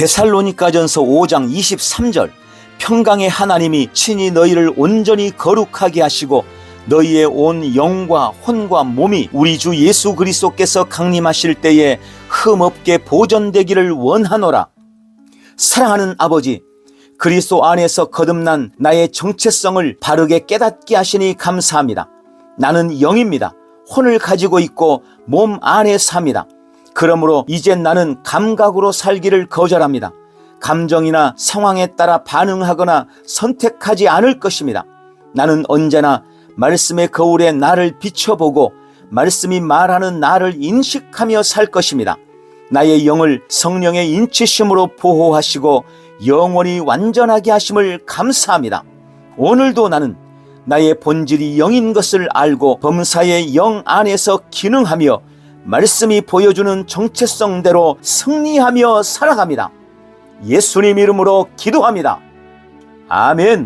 데살로니가전서 5장 23절 평강의 하나님이 친히 너희를 온전히 거룩하게 하시고 너희의 온 영과 혼과 몸이 우리 주 예수 그리스도께서 강림하실 때에 흠없게 보존되기를 원하노라. 사랑하는 아버지, 그리스도 안에서 거듭난 나의 정체성을 바르게 깨닫게 하시니 감사합니다. 나는 영입니다. 혼을 가지고 있고 몸 안에 삽니다. 그러므로 이제 나는 감각으로 살기를 거절합니다. 감정이나 상황에 따라 반응하거나 선택하지 않을 것입니다. 나는 언제나 말씀의 거울에 나를 비춰보고 말씀이 말하는 나를 인식하며 살 것입니다. 나의 영을 성령의 인치심으로 보호하시고 영원히 완전하게 하심을 감사합니다. 오늘도 나는 나의 본질이 영인 것을 알고 범사의 영 안에서 기능하며 말씀이 보여주는 정체성대로 승리하며 살아갑니다. 예수님 이름으로 기도합니다. 아멘.